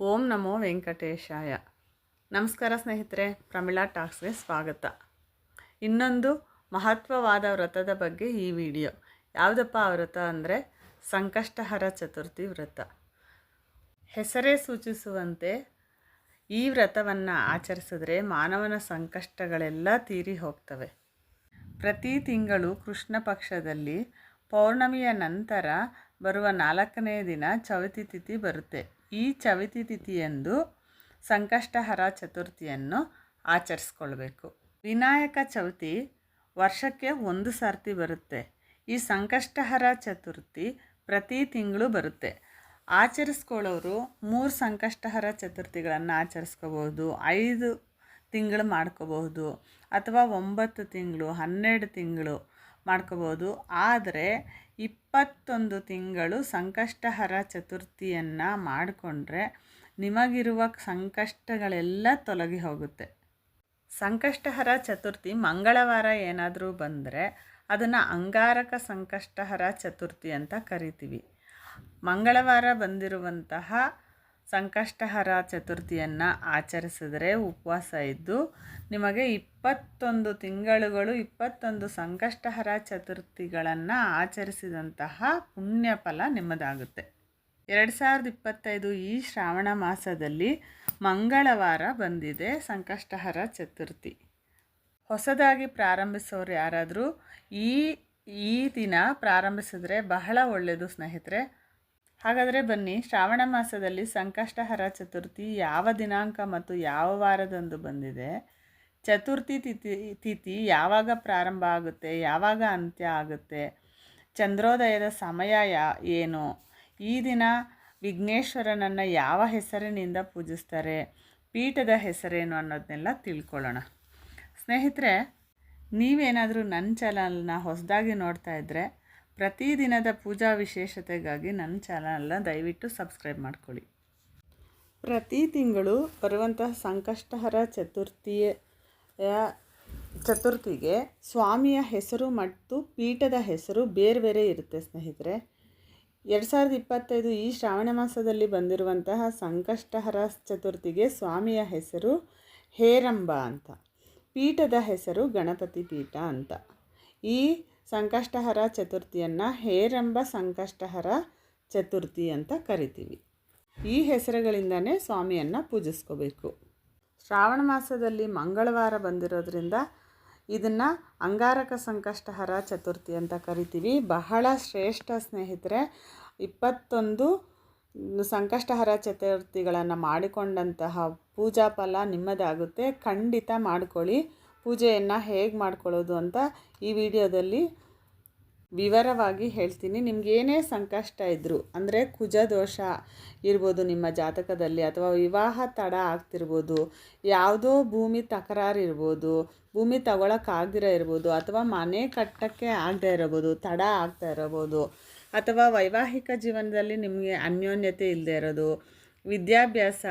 ಓಂ ನಮೋ ವೆಂಕಟೇಶಾಯ. ನಮಸ್ಕಾರ ಸ್ನೇಹಿತರೆ, ಪ್ರಮಿಳಾ ಟಾಕ್ಸ್ಗೆ ಸ್ವಾಗತ. ಇನ್ನೊಂದು ಮಹತ್ವವಾದ ವ್ರತದ ಬಗ್ಗೆ ಈ ವಿಡಿಯೋ. ಯಾವುದಪ್ಪ ಆ ವ್ರತ ಅಂದರೆ? ಸಂಕಷ್ಟಹರ ಚತುರ್ಥಿ ವ್ರತ. ಹೆಸರೇ ಸೂಚಿಸುವಂತೆ ಈ ವ್ರತವನ್ನು ಆಚರಿಸಿದ್ರೆ ಮಾನವನ ಸಂಕಷ್ಟಗಳೆಲ್ಲ ತೀರಿ ಹೋಗ್ತವೆ. ಪ್ರತಿ ತಿಂಗಳು ಕೃಷ್ಣ ಪಕ್ಷದಲ್ಲಿ ಪೌರ್ಣಮಿಯ ನಂತರ ಬರುವ ನಾಲ್ಕನೇ ದಿನ ಚವಿತಿ ತಿಥಿ ಬರುತ್ತೆ. ಈ ಚವಿತಿ ತಿಥಿಯಂದು ಸಂಕಷ್ಟಹರ ಚತುರ್ಥಿಯನ್ನು ಆಚರಿಸ್ಕೊಳ್ಬೇಕು. ವಿನಾಯಕ ಚವಿತಿ ವರ್ಷಕ್ಕೆ ಒಂದು ಸರ್ತಿ ಬರುತ್ತೆ. ಈ ಸಂಕಷ್ಟಹರ ಚತುರ್ಥಿ ಪ್ರತಿ ತಿಂಗಳು ಬರುತ್ತೆ. ಆಚರಿಸ್ಕೊಳ್ಳೋರು ಮೂರು ಸಂಕಷ್ಟಹರ ಚತುರ್ಥಿಗಳನ್ನು ಆಚರಿಸ್ಕೋಬೋದು ಐದು ತಿಂಗಳು ಮಾಡ್ಕೋಬಹುದು ಅಥವಾ ಒಂಬತ್ತು ತಿಂಗಳು, ಹನ್ನೆರಡು ತಿಂಗಳು ಮಾಡ್ಕೋಬೋದು ಆದರೆ ಇಪ್ಪತ್ತೊಂದು ತಿಂಗಳು ಸಂಕಷ್ಟಹರ ಚತುರ್ಥಿಯನ್ನು ಮಾಡಿಕೊಂಡ್ರೆ ನಿಮಗಿರುವ ಸಂಕಷ್ಟಗಳೆಲ್ಲ ತೊಲಗಿ ಹೋಗುತ್ತೆ. ಸಂಕಷ್ಟಹರ ಚತುರ್ಥಿ ಮಂಗಳವಾರ ಏನಾದರೂ ಬಂದರೆ ಅದನ್ನು ಅಂಗಾರಕ ಸಂಕಷ್ಟಹರ ಚತುರ್ಥಿ ಅಂತ ಕರಿತೀವಿ. ಮಂಗಳವಾರ ಬಂದಿರುವಂತಹ ಸಂಕಷ್ಟಹರ ಚತುರ್ಥಿಯನ್ನು ಆಚರಿಸಿದ್ರೆ ಉಪವಾಸ ಇದ್ದು ನಿಮಗೆ ಇಪ್ಪತ್ತೊಂದು ತಿಂಗಳುಗಳು, ಇಪ್ಪತ್ತೊಂದು ಸಂಕಷ್ಟಹರ ಚತುರ್ಥಿಗಳನ್ನು ಆಚರಿಸಿದಂತಹ ಪುಣ್ಯ ಫಲ ನಿಮ್ಮದಾಗುತ್ತೆ. ಎರಡು ಸಾವಿರದ ಇಪ್ಪತ್ತೈದು ಈ ಶ್ರಾವಣ ಮಾಸದಲ್ಲಿ ಮಂಗಳವಾರ ಬಂದಿದೆ ಸಂಕಷ್ಟಹರ ಚತುರ್ಥಿ. ಹೊಸದಾಗಿ ಪ್ರಾರಂಭಿಸೋರು ಯಾರಾದರೂ ಈ ಈ ದಿನ ಪ್ರಾರಂಭಿಸಿದ್ರೆ ಬಹಳ ಒಳ್ಳೆಯದು ಸ್ನೇಹಿತರೆ. ಹಾಗಾದರೆ ಬನ್ನಿ, ಶ್ರಾವಣ ಮಾಸದಲ್ಲಿ ಸಂಕಷ್ಟಹರ ಚತುರ್ಥಿ ಯಾವ ದಿನಾಂಕ ಮತ್ತು ಯಾವ ವಾರದಂದು ಬಂದಿದೆ? ಚತುರ್ಥಿ ತಿಥಿ ತಿಥಿ ಯಾವಾಗ ಪ್ರಾರಂಭ ಆಗುತ್ತೆ, ಯಾವಾಗ ಅಂತ್ಯ ಆಗುತ್ತೆ, ಚಂದ್ರೋದಯದ ಸಮಯ ಯಾ, ಏನು? ಈ ದಿನ ವಿಘ್ನೇಶ್ವರನನ್ನು ಯಾವ ಹೆಸರಿನಿಂದ ಪೂಜಿಸ್ತಾರೆ, ಪೀಠದ ಹೆಸರೇನು ಅನ್ನೋದನ್ನೆಲ್ಲ ತಿಳ್ಕೊಳ್ಳೋಣ. ಸ್ನೇಹಿತರೆ, ನೀವೇನಾದರೂ ನನ್ನ ಚಾನಲ್ನ ಹೊಸದಾಗಿ ನೋಡ್ತಾ ಇದ್ದರೆ ಪ್ರತಿದಿನದ ಪೂಜಾ ವಿಶೇಷತೆಗಾಗಿ ನನ್ನ ಚಾನಲ್ನ ದಯವಿಟ್ಟು ಸಬ್ಸ್ಕ್ರೈಬ್ ಮಾಡ್ಕೊಳ್ಳಿ. ಪ್ರತಿ ತಿಂಗಳು ಬರುವಂತಹ ಸಂಕಷ್ಟಹರ ಚತುರ್ಥಿಯ ಚತುರ್ಥಿಗೆ ಸ್ವಾಮಿಯ ಹೆಸರು ಮತ್ತು ಪೀಠದ ಹೆಸರು ಬೇರೆ ಬೇರೆ ಇರುತ್ತೆ ಸ್ನೇಹಿತರೆ. ಎರಡು ಸಾವಿರದ ಇಪ್ಪತ್ತೈದು ಈ ಶ್ರಾವಣ ಮಾಸದಲ್ಲಿ ಬಂದಿರುವಂತಹ ಸಂಕಷ್ಟಹರ ಚತುರ್ಥಿಗೆ ಸ್ವಾಮಿಯ ಹೆಸರು ಹೇರಂಬ ಅಂತ, ಪೀಠದ ಹೆಸರು ಗಣಪತಿ ಪೀಠ ಅಂತ. ಈ ಸಂಕಷ್ಟಹರ ಚತುರ್ಥಿಯನ್ನು ಹೇರೆಂಬ ಸಂಕಷ್ಟಹರ ಚತುರ್ಥಿ ಅಂತ ಕರಿತೀವಿ. ಈ ಹೆಸರುಗಳಿಂದನೇ ಸ್ವಾಮಿಯನ್ನು ಪೂಜಿಸ್ಕೋಬೇಕು. ಶ್ರಾವಣ ಮಾಸದಲ್ಲಿ ಮಂಗಳವಾರ ಬಂದಿರೋದ್ರಿಂದ ಇದನ್ನು ಅಂಗಾರಕ ಸಂಕಷ್ಟಹರ ಚತುರ್ಥಿ ಅಂತ ಕರಿತೀವಿ. ಬಹಳ ಶ್ರೇಷ್ಠ ಸ್ನೇಹಿತರೆ, ಇಪ್ಪತ್ತೊಂದು ಸಂಕಷ್ಟಹರ ಚತುರ್ಥಿಗಳನ್ನು ಮಾಡಿಕೊಂಡಂತಹ ಪೂಜಾ ಫಲ ನಿಮ್ಮದಾಗುತ್ತೆ. ಖಂಡಿತ ಮಾಡ್ಕೊಳ್ಳಿ. ಪೂಜೆಯನ್ನು ಹೇಗೆ ಮಾಡ್ಕೊಳ್ಳೋದು ಅಂತ ಈ ವಿಡಿಯೋದಲ್ಲಿ ವಿವರವಾಗಿ ಹೇಳ್ತೀನಿ. ನಿಮಗೇನೇ ಸಂಕಷ್ಟ ಇದ್ದರೂ ಅಂದರೆ ಕುಜ ದೋಷ ಇರ್ಬೋದು ನಿಮ್ಮ ಜಾತಕದಲ್ಲಿ ಅಥವಾ ವಿವಾಹ ತಡ ಆಗ್ತಿರ್ಬೋದು, ಯಾವುದೋ ಭೂಮಿ ತಕರಾರು ಇರ್ಬೋದು, ಭೂಮಿ ತಗೊಳಕ್ಕಾಗದಿರೋ ಇರ್ಬೋದು, ಅಥವಾ ಮನೆ ಕಟ್ಟಕ್ಕೆ ಆಗದೆ ಇರಬಹುದು ತಡ ಆಗ್ತಾ ಇರಬೋದು, ಅಥವಾ ವೈವಾಹಿಕ ಜೀವನದಲ್ಲಿ ನಿಮಗೆ ಅನ್ಯೋನ್ಯತೆ ಇಲ್ಲದೆ ಇರೋದು ವಿದ್ಯಾಭ್ಯಾಸ,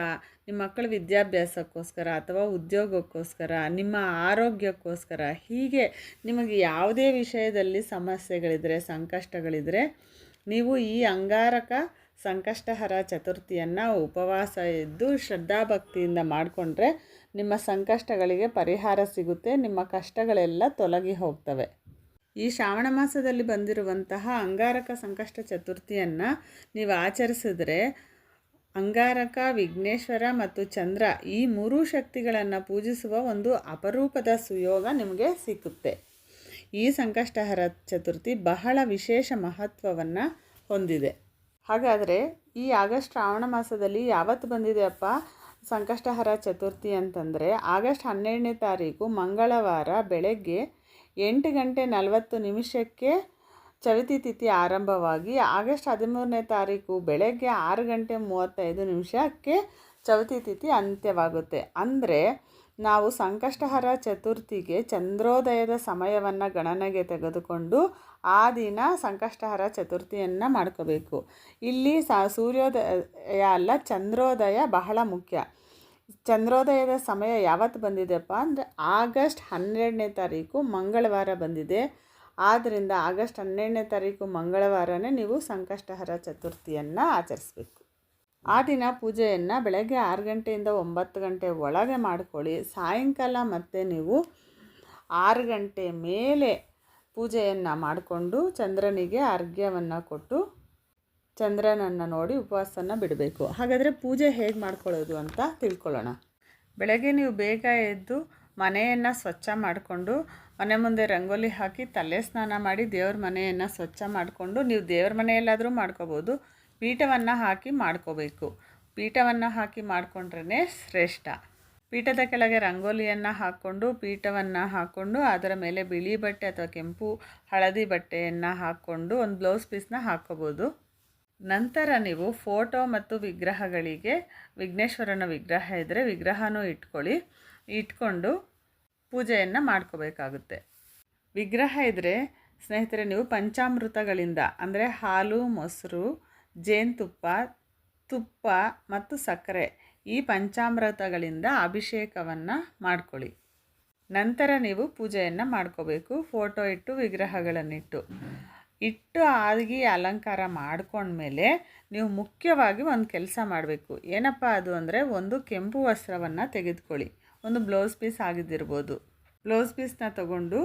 ನಿಮ್ಮ ಮಕ್ಕಳ ವಿದ್ಯಾಭ್ಯಾಸಕ್ಕೋಸ್ಕರ ಅಥವಾ ಉದ್ಯೋಗಕ್ಕೋಸ್ಕರ, ನಿಮ್ಮ ಆರೋಗ್ಯಕ್ಕೋಸ್ಕರ, ಹೀಗೆ ನಿಮಗೆ ಯಾವುದೇ ವಿಷಯದಲ್ಲಿ ಸಮಸ್ಯೆಗಳಿದ್ದರೆ ಸಂಕಷ್ಟಗಳಿದ್ದರೆ ನೀವು ಈ ಅಂಗಾರಕ ಸಂಕಷ್ಟಹರ ಚತುರ್ಥಿಯನ್ನು ಉಪವಾಸ ಇದ್ದು ಶ್ರದ್ಧಾಭಕ್ತಿಯಿಂದ ಮಾಡಿಕೊಂಡ್ರೆ ನಿಮ್ಮ ಸಂಕಷ್ಟಗಳಿಗೆ ಪರಿಹಾರ ಸಿಗುತ್ತೆ, ನಿಮ್ಮ ಕಷ್ಟಗಳೆಲ್ಲ ತೊಲಗಿ ಹೋಗ್ತವೆ. ಈ ಶ್ರಾವಣ ಮಾಸದಲ್ಲಿ ಬಂದಿರುವಂತಹ ಅಂಗಾರಕ ಸಂಕಷ್ಟ ಚತುರ್ಥಿಯನ್ನು ನೀವು ಆಚರಿಸಿದ್ರೆ ಅಂಗಾರಕ, ವಿಘ್ನೇಶ್ವರ ಮತ್ತು ಚಂದ್ರ ಈ ಮೂರೂ ಶಕ್ತಿಗಳನ್ನು ಪೂಜಿಸುವ ಒಂದು ಅಪರೂಪದ ಸುಯೋಗ ನಿಮಗೆ ಸಿಕ್ಕುತ್ತೆ. ಈ ಸಂಕಷ್ಟಹರ ಚತುರ್ಥಿ ಬಹಳ ವಿಶೇಷ ಮಹತ್ವವನ್ನು ಹೊಂದಿದೆ. ಹಾಗಾದರೆ ಈ ಆಗಸ್ಟ್ ಶ್ರಾವಣ ಮಾಸದಲ್ಲಿ ಯಾವತ್ತು ಬಂದಿದೆಯಪ್ಪ ಸಂಕಷ್ಟಹರ ಚತುರ್ಥಿ ಅಂತಂದರೆ ಆಗಸ್ಟ್ ಹನ್ನೆರಡನೇ ತಾರೀಕು ಮಂಗಳವಾರ ಬೆಳಗ್ಗೆ ಎಂಟು ಗಂಟೆ ನಲವತ್ತು ನಿಮಿಷಕ್ಕೆ ಚವಿತಿ ತಿಥಿ ಆರಂಭವಾಗಿ ಆಗಸ್ಟ್ ಹದಿಮೂರನೇ ತಾರೀಕು ಬೆಳಗ್ಗೆ ಆರು ಗಂಟೆ ಮೂವತ್ತೈದು ನಿಮಿಷಕ್ಕೆ ಚವಿತಿ ತಿಥಿ ಅಂತ್ಯವಾಗುತ್ತೆ. ಅಂದರೆ, ನಾವು ಸಂಕಷ್ಟಹರ ಚತುರ್ಥಿಗೆ ಚಂದ್ರೋದಯದ ಸಮಯವನ್ನು ಗಣನೆಗೆ ತೆಗೆದುಕೊಂಡು ಆ ದಿನ ಸಂಕಷ್ಟಹರ ಚತುರ್ಥಿಯನ್ನು ಮಾಡ್ಕೋಬೇಕು. ಇಲ್ಲಿ ಸ, ಸೂರ್ಯೋದಯ ಅಲ್ಲ, ಚಂದ್ರೋದಯ ಬಹಳ ಮುಖ್ಯ. ಚಂದ್ರೋದಯದ ಸಮಯ ಯಾವತ್ತು ಬಂದಿದೆಪ್ಪ ಅಂದರೆ, ಆಗಸ್ಟ್ ಹನ್ನೆರಡನೇ ತಾರೀಕು ಮಂಗಳವಾರ ಬಂದಿದೆ. ಆದ್ದರಿಂದ ಆಗಸ್ಟ್ ಹನ್ನೆರಡನೇ ತಾರೀಕು ಮಂಗಳವಾರನೇ ನೀವು ಸಂಕಷ್ಟಹರ ಚತುರ್ಥಿಯನ್ನು ಆಚರಿಸಬೇಕು. ಆ ದಿನ ಪೂಜೆಯನ್ನು ಬೆಳಗ್ಗೆ ಆರು ಗಂಟೆಯಿಂದ ಒಂಬತ್ತು ಗಂಟೆ ಒಳಗೆ ಮಾಡ್ಕೊಳ್ಳಿ. ಸಾಯಂಕಾಲ ಮತ್ತೆ ನೀವು ಆರು ಗಂಟೆ ಮೇಲೆ ಪೂಜೆಯನ್ನು ಮಾಡಿಕೊಂಡು ಚಂದ್ರನಿಗೆ ಅರ್ಘ್ಯವನ್ನು ಕೊಟ್ಟು ಚಂದ್ರನನ್ನು ನೋಡಿ ಉಪವಾಸನ ಬಿಡಬೇಕು. ಹಾಗಾದರೆ ಪೂಜೆ ಹೇಗೆ ಮಾಡ್ಕೊಳ್ಳೋದು ಅಂತ ತಿಳ್ಕೊಳ್ಳೋಣ. ಬೆಳಗ್ಗೆ ನೀವು ಬೇಗ ಎದ್ದು ಮನೆಯನ್ನು ಸ್ವಚ್ಛ ಮಾಡಿಕೊಂಡು ಮನೆ ಮುಂದೆ ರಂಗೋಲಿ ಹಾಕಿ ತಲೆ ಸ್ನಾನ ಮಾಡಿ ದೇವ್ರ ಮನೆಯನ್ನು ಸ್ವಚ್ಛ ಮಾಡಿಕೊಂಡು ನೀವು ದೇವ್ರ ಮನೆಯಲ್ಲಾದರೂ ಮಾಡ್ಕೋಬೋದು. ಪೀಠವನ್ನು ಹಾಕಿ ಮಾಡ್ಕೋಬೇಕು. ಪೀಠವನ್ನು ಹಾಕಿ ಮಾಡಿಕೊಂಡ್ರೇ ಶ್ರೇಷ್ಠ. ಪೀಠದ ಕೆಳಗೆ ರಂಗೋಲಿಯನ್ನು ಹಾಕ್ಕೊಂಡು ಪೀಠವನ್ನು ಹಾಕ್ಕೊಂಡು ಅದರ ಮೇಲೆ ಬಿಳಿ ಬಟ್ಟೆ ಅಥವಾ ಕೆಂಪು, ಹಳದಿ ಬಟ್ಟೆಯನ್ನು ಹಾಕ್ಕೊಂಡು ಒಂದು ಬ್ಲೌಸ್ ಪೀಸ್ನ ಹಾಕ್ಕೋಬೋದು. ನಂತರ ನೀವು ಫೋಟೋ ಮತ್ತು ವಿಗ್ರಹಗಳಿಗೆ, ವಿಘ್ನೇಶ್ವರನ ವಿಗ್ರಹ ಇದ್ದರೆ ವಿಗ್ರಹನೂ ಇಟ್ಕೊಳ್ಳಿ. ಇಟ್ಕೊಂಡು ಪೂಜೆಯನ್ನು ಮಾಡ್ಕೋಬೇಕಾಗುತ್ತೆ. ವಿಗ್ರಹ ಇದ್ದರೆ ಸ್ನೇಹಿತರೆ ನೀವು ಪಂಚಾಮೃತಗಳಿಂದ, ಅಂದರೆ ಹಾಲು, ಮೊಸರು, ಜೇನುತುಪ್ಪ, ತುಪ್ಪ ಮತ್ತು ಸಕ್ಕರೆ ಈ ಪಂಚಾಮೃತಗಳಿಂದ ಅಭಿಷೇಕವನ್ನು ಮಾಡ್ಕೊಳ್ಳಿ. ನಂತರ ನೀವು ಪೂಜೆಯನ್ನು ಮಾಡ್ಕೋಬೇಕು. ಫೋಟೋ ಇಟ್ಟು ವಿಗ್ರಹಗಳನ್ನಿಟ್ಟು. ಇಟ್ಟು ಆಗಿ ಅಲಂಕಾರ ಮಾಡಿಕೊಂಡ್ಮೇಲೆ ನೀವು ಮುಖ್ಯವಾಗಿ ಒಂದು ಕೆಲಸ ಮಾಡಬೇಕು. ಏನಪ್ಪ ಅದು ಅಂದರೆ ಒಂದು ಕೆಂಪು ವಸ್ತ್ರವನ್ನು ತೆಗೆದುಕೊಳ್ಳಿ. ಒಂದು ಬ್ಲೌಸ್ ಪೀಸ್ ಆಗಿದ್ದಿರ್ಬೋದು. ಬ್ಲೌಸ್ ಪೀಸ್ನ ತಗೊಂಡು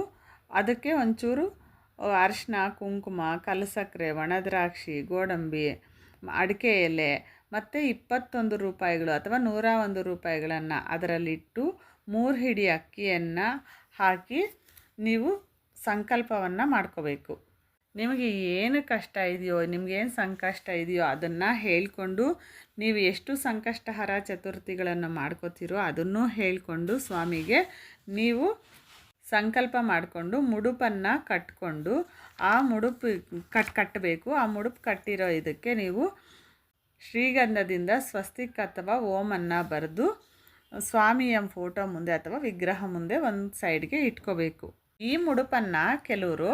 ಅದಕ್ಕೆ ಒಂಚೂರು ಅರಿಶಿನ ಕುಂಕುಮ, ಕಲಸಕ್ಕರೆ, ಒಣದ್ರಾಕ್ಷಿ, ಗೋಡಂಬಿ, ಅಡಿಕೆ ಎಲೆ, ಮತ್ತು ಇಪ್ಪತ್ತೊಂದು ರೂಪಾಯಿಗಳು ಅಥವಾ ನೂರ ಒಂದು ರೂಪಾಯಿಗಳನ್ನು ಅದರಲ್ಲಿಟ್ಟು ಮೂರು ಹಿಡಿ ಅಕ್ಕಿಯನ್ನು ಹಾಕಿ ನೀವು ಸಂಕಲ್ಪವನ್ನು ಮಾಡ್ಕೋಬೇಕು. ನಿಮಗೆ ಏನು ಕಷ್ಟ ಇದೆಯೋ ನಿಮಗೇನು ಸಂಕಷ್ಟ ಇದೆಯೋ ಅದನ್ನು ಹೇಳಿಕೊಂಡು ನೀವು ಎಷ್ಟು ಸಂಕಷ್ಟಹರ ಚತುರ್ಥಿಗಳನ್ನು ಮಾಡ್ಕೋತೀರೋ ಅದನ್ನು ಹೇಳಿಕೊಂಡು ಸ್ವಾಮಿಗೆ ನೀವು ಸಂಕಲ್ಪ ಮಾಡಿಕೊಂಡು ಮುಡುಪನ್ನು ಕಟ್ಕೊಂಡು ಆ ಮುಡುಪು ಕಟ್ ಕಟ್ಟಬೇಕು. ಆ ಮುಡುಪು ಕಟ್ಟಿರೋ ಇದಕ್ಕೆ ನೀವು ಶ್ರೀಗಂಧದಿಂದ ಸ್ವಸ್ತಿಕ್ ಅಥವಾ ಓಮನ್ನು ಬರೆದು ಸ್ವಾಮಿಯ ಫೋಟೋ ಮುಂದೆ ಅಥವಾ ವಿಗ್ರಹ ಮುಂದೆ ಒಂದು ಸೈಡ್ಗೆ ಇಟ್ಕೋಬೇಕು. ಈ ಮುಡುಪನ್ನು ಕೆಲವರು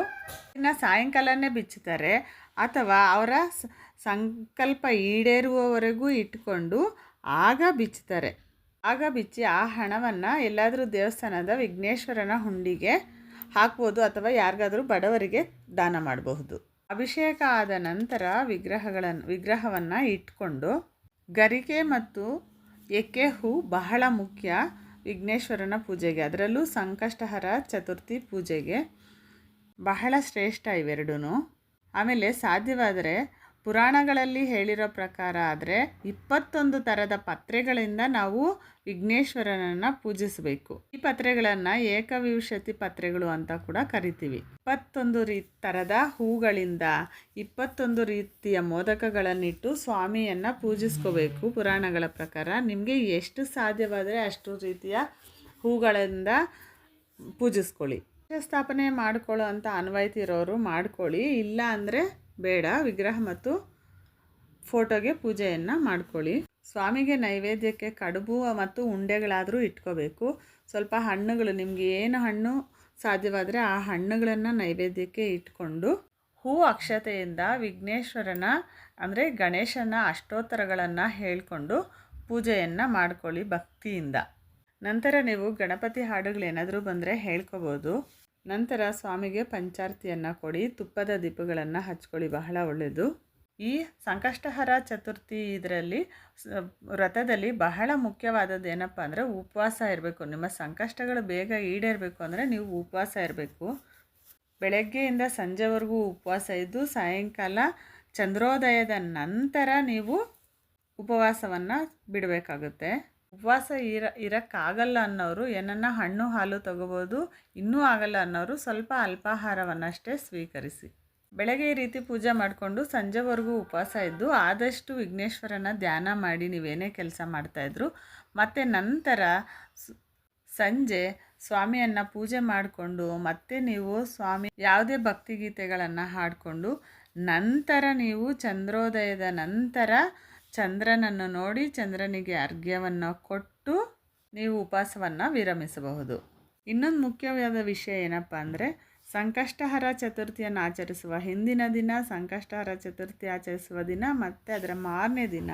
ಇನ್ನು ಸಾಯಂಕಾಲನೇ ಬಿಚ್ಚುತ್ತಾರೆ. ಅಥವಾ ಅವರ ಸಂಕಲ್ಪ ಈಡೇರುವವರೆಗೂ ಇಟ್ಟುಕೊಂಡು ಆಗ ಬಿಚ್ಚುತ್ತಾರೆ. ಆಗ ಬಿಚ್ಚಿ ಆ ಹಣವನ್ನು ಎಲ್ಲಾದರೂ ದೇವಸ್ಥಾನದ ವಿಘ್ನೇಶ್ವರನ ಹುಂಡಿಗೆ ಹಾಕ್ಬೋದು ಅಥವಾ ಯಾರಿಗಾದರೂ ಬಡವರಿಗೆ ದಾನ ಮಾಡಬಹುದು. ಅಭಿಷೇಕ ಆದ ನಂತರ ವಿಗ್ರಹಗಳನ್ನು ವಿಗ್ರಹವನ್ನು ಇಟ್ಕೊಂಡು ಗರಿಕೆ ಮತ್ತು ಎಕ್ಕೆ ಹೂ ಬಹಳ ಮುಖ್ಯ. ವಿಘ್ನೇಶ್ವರನ ಪೂಜೆಗೆ ಅದರಲ್ಲೂ ಸಂಕಷ್ಟಹರ ಚತುರ್ಥಿ ಪೂಜೆಗೆ ಬಹಳ ಶ್ರೇಷ್ಠ ಇವೆರಡೂ ಆಮೇಲೆ ಸಾಧ್ಯವಾದರೆ ಪುರಾಣಗಳಲ್ಲಿ ಹೇಳಿರೋ ಪ್ರಕಾರ ಆದರೆ ಇಪ್ಪತ್ತೊಂದು ಥರದ ಪತ್ರೆಗಳಿಂದ ನಾವು ವಿಘ್ನೇಶ್ವರನನ್ನು ಪೂಜಿಸಬೇಕು. ಈ ಪತ್ರೆಗಳನ್ನು ಏಕವಿಂಶತಿ ಪತ್ರೆಗಳು ಅಂತ ಕೂಡ ಕರಿತೀವಿ. ಇಪ್ಪತ್ತೊಂದು ರೀ ಥರದ ಹೂಗಳಿಂದ ಇಪ್ಪತ್ತೊಂದು ರೀತಿಯ ಮೋದಕಗಳನ್ನಿಟ್ಟು ಸ್ವಾಮಿಯನ್ನು ಪೂಜಿಸ್ಕೋಬೇಕು ಪುರಾಣಗಳ ಪ್ರಕಾರ. ನಿಮಗೆ ಎಷ್ಟು ಸಾಧ್ಯವಾದರೆ ಅಷ್ಟು ರೀತಿಯ ಹೂಗಳಿಂದ ಪೂಜಿಸ್ಕೊಳ್ಳಿ. ಸ್ಥಾಪನೆ ಮಾಡ್ಕೊಳ್ಳೋ ಅಂತ ಅನ್ವಯಿತಿರೋರು ಮಾಡ್ಕೊಳ್ಳಿ. ಇಲ್ಲ ಅಂದರೆ ಬೇಡ, ವಿಗ್ರಹ ಮತ್ತು ಫೋಟೋಗೆ ಪೂಜೆಯನ್ನು ಮಾಡ್ಕೊಳ್ಳಿ. ಸ್ವಾಮಿಗೆ ನೈವೇದ್ಯಕ್ಕೆ ಕಡುಬು ಮತ್ತು ಉಂಡೆಗಳಾದರೂ ಇಟ್ಕೋಬೇಕು. ಸ್ವಲ್ಪ ಹಣ್ಣುಗಳು, ನಿಮಗೆ ಏನು ಹಣ್ಣು ಸಾಧ್ಯವಾದರೆ ಆ ಹಣ್ಣುಗಳನ್ನು ನೈವೇದ್ಯಕ್ಕೆ ಇಟ್ಕೊಂಡು, ಹೂ ಅಕ್ಷತೆಯಿಂದ ವಿಘ್ನೇಶ್ವರನ, ಅಂದರೆ ಗಣೇಶನ ಅಷ್ಟೋತ್ತರಗಳನ್ನು ಹೇಳಿಕೊಂಡು ಪೂಜೆಯನ್ನು ಮಾಡ್ಕೊಳ್ಳಿ ಭಕ್ತಿಯಿಂದ. ನಂತರ ನೀವು ಗಣಪತಿ ಹಾಡುಗಳೇನಾದರೂ ಬಂದರೆ ಹೇಳ್ಕೊಬೋದು. ನಂತರ ಸ್ವಾಮಿಗೆ ಪಂಚಾರ್ತಿಯನ್ನು ಕೊಡಿ, ತುಪ್ಪದ ದೀಪಗಳನ್ನು ಹಚ್ಕೊಳ್ಳಿ, ಬಹಳ ಒಳ್ಳೆಯದು ಈ ಸಂಕಷ್ಟಹರ ಚತುರ್ಥಿ ಇದರಲ್ಲಿ ವ್ರತದಲ್ಲಿ ಬಹಳ ಮುಖ್ಯವಾದದ್ದು ಏನಪ್ಪ ಅಂದರೆ ಉಪವಾಸ ಇರಬೇಕು. ನಿಮ್ಮ ಸಂಕಷ್ಟಗಳು ಬೇಗ ಈಡೇರಬೇಕು ಅಂದರೆ ನೀವು ಉಪವಾಸ ಇರಬೇಕು. ಬೆಳಗ್ಗೆಯಿಂದ ಸಂಜೆವರೆಗೂ ಉಪವಾಸ ಇದ್ದು, ಸಾಯಂಕಾಲ ಚಂದ್ರೋದಯದ ನಂತರ ನೀವು ಉಪವಾಸವನ್ನು ಬಿಡಬೇಕಾಗುತ್ತೆ. ಉಪವಾಸ ಇರ, ಇರೋಕ್ಕಾಗಲ್ಲ ಅನ್ನೋರು ಏನನ್ನ ಹಣ್ಣು ಹಾಲು ತಗೋಬೋದು, ಇನ್ನೂ ಆಗಲ್ಲ ಅನ್ನೋರು ಸ್ವಲ್ಪ ಅಲ್ಪಾಹಾರವನ್ನಷ್ಟೇ ಸ್ವೀಕರಿಸಿ. ಬೆಳಗ್ಗೆ ಈ ರೀತಿ ಪೂಜೆ ಮಾಡಿಕೊಂಡು ಸಂಜೆವರೆಗೂ ಉಪವಾಸ ಇದ್ದು ಆದಷ್ಟು ವಿಘ್ನೇಶ್ವರನ ಧ್ಯಾನ ಮಾಡಿ ನೀವೇನೇ ಕೆಲಸ ಮಾಡ್ತಾಯಿದ್ರು ಮತ್ತು ನಂತರ ಸಂಜೆ ಸ್ವಾಮಿಯನ್ನು ಪೂಜೆ ಮಾಡಿಕೊಂಡು ಮತ್ತೆ ನೀವು ಸ್ವಾಮಿ ಯಾವುದೇ ಭಕ್ತಿಗೀತೆಗಳನ್ನು ಹಾಡಿಕೊಂಡು ನಂತರ ನೀವು ಚಂದ್ರೋದಯದ ನಂತರ ಚಂದ್ರನನ್ನು ನೋಡಿ ಚಂದ್ರನಿಗೆ ಅರ್ಘ್ಯವನ್ನು ಕೊಟ್ಟು ನೀವು ಉಪವಾಸವನ್ನು ವಿರಮಿಸಬಹುದು. ಇನ್ನೊಂದು ಮುಖ್ಯವಾದ ವಿಷಯ ಏನಪ್ಪ ಅಂದರೆ, ಸಂಕಷ್ಟಹರ ಚತುರ್ಥಿಯನ್ನು ಆಚರಿಸುವ ಹಿಂದಿನ ದಿನ, ಸಂಕಷ್ಟಹರ ಚತುರ್ಥಿ ಆಚರಿಸುವ ದಿನ ಮತ್ತು ಅದರ ಮಾರನೇ ದಿನ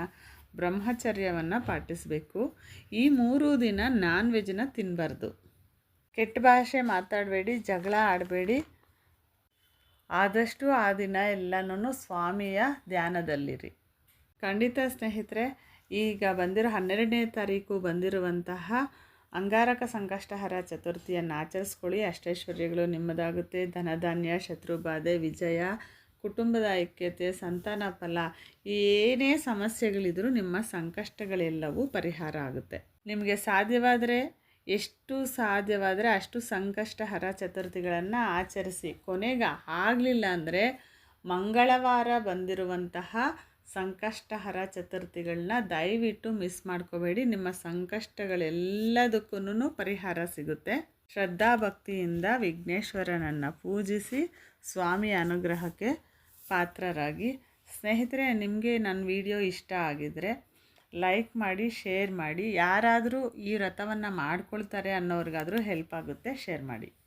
ಬ್ರಹ್ಮಚರ್ಯವನ್ನು ಪಾಟಿಸಬೇಕು. ಈ ಮೂರು ದಿನ ನಾನ್ ವೆಜ್ನ ತಿನ್ನಬಾರ್ದು ಕೆಟ್ಟ ಭಾಷೆ ಮಾತಾಡಬೇಡಿ, ಜಗಳ ಆಡಬೇಡಿ. ಆದಷ್ಟು ಆ ದಿನ ಎಲ್ಲನೂ ಸ್ವಾಮಿಯ ಧ್ಯಾನದಲ್ಲಿರಿ. ಖಂಡಿತ ಸ್ನೇಹಿತರೆ, ಈಗ ಬಂದಿರೋ ಹನ್ನೆರಡನೇ ತಾರೀಕು ಬಂದಿರುವಂತಹ ಅಂಗಾರಕ ಸಂಕಷ್ಟಹರ ಚತುರ್ಥಿಯನ್ನು ಆಚರಿಸ್ಕೊಳ್ಳಿ. ಅಷ್ಟೈಶ್ವರ್ಯಗಳು ನಿಮ್ಮದಾಗುತ್ತೆ. ಧನಧಾನ್ಯ, ಶತ್ರುಬಾಧೆ, ವಿಜಯ, ಕುಟುಂಬದ ಐಕ್ಯತೆ, ಸಂತಾನ ಫಲ, ಏನೇ ಸಮಸ್ಯೆಗಳಿದ್ರೂ ನಿಮ್ಮ ಸಂಕಷ್ಟಗಳೆಲ್ಲವೂ ಪರಿಹಾರ ಆಗುತ್ತೆ. ನಿಮಗೆ ಸಾಧ್ಯವಾದರೆ, ಎಷ್ಟು ಸಾಧ್ಯವಾದರೆ ಅಷ್ಟು ಸಂಕಷ್ಟಹರ ಚತುರ್ಥಿಗಳನ್ನು ಆಚರಿಸಿ. ಕೊನೆಗೆ ಆಗಲಿಲ್ಲ ಅಂದರೆ ಮಂಗಳವಾರ ಬಂದಿರುವಂತಹ ಸಂಕಷ್ಟಹರ ಚತುರ್ಥಿಗಳನ್ನ ದಯವಿಟ್ಟು ಮಿಸ್ ಮಾಡ್ಕೋಬೇಡಿ. ನಿಮ್ಮ ಸಂಕಷ್ಟಗಳೆಲ್ಲದಕ್ಕೂ ಪರಿಹಾರ ಸಿಗುತ್ತೆ. ಶ್ರದ್ಧಾ ಭಕ್ತಿಯಿಂದ ವಿಘ್ನೇಶ್ವರನನ್ನು ಪೂಜಿಸಿ ಸ್ವಾಮಿಯ ಅನುಗ್ರಹಕ್ಕೆ ಪಾತ್ರರಾಗಿ. ಸ್ನೇಹಿತರೆ, ನಿಮಗೆ ನನ್ನ ವಿಡಿಯೋ ಇಷ್ಟ ಆಗಿದರೆ ಲೈಕ್ ಮಾಡಿ, ಶೇರ್ ಮಾಡಿ. ಯಾರಾದರೂ ಈ ವ್ರತವನ್ನು ಮಾಡ್ಕೊಳ್ತಾರೆ ಅನ್ನೋರಿಗಾದರೂ ಹೆಲ್ಪ್ ಆಗುತ್ತೆ, ಶೇರ್ ಮಾಡಿ.